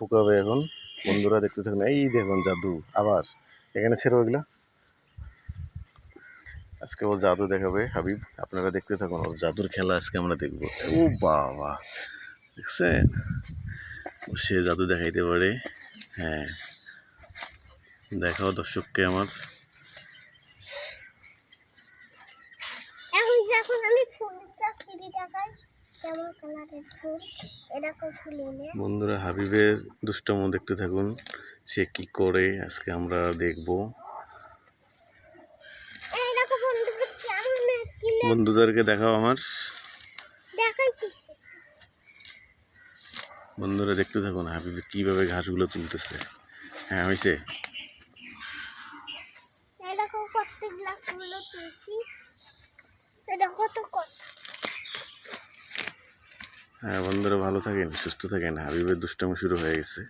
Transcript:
ফুকাবে এখন। বন্ধুরা দেখতে থাকুন, এই দেখুন জাদু, আবার। এখানে ছেড়ে ওইগুলো আজকে ওর জাদু দেখাবে হাবিব। আপনারা দেখতে থাকুন, ওর জাদুর খেলা আজকে আমরা দেখব। ও বাবা, দেখছেন? ও সে জাদু দেখাইতে পারে। হ্যাঁ। দেখাও দর্শককে আমার। এখন আমি ফুলটা সিঁড়ি বন্ধুরা হাবিবের দুষ্টম দেখতে থাকুন। সে কি করে আজকে আমরা দেখব। বন্ধুদেরকে দেখাও আমার। বন্ধুরা দেখতে থাকুন হাবিব কীভাবে ঘাসগুলো তুলতেছে। হ্যাঁ হয়েছে কত হ্যাঁ বন্ধুরা ভালো থাকেন সুস্থ থাকেন। হাবিবের দুষ্টামি শুরু হয়ে গেছে।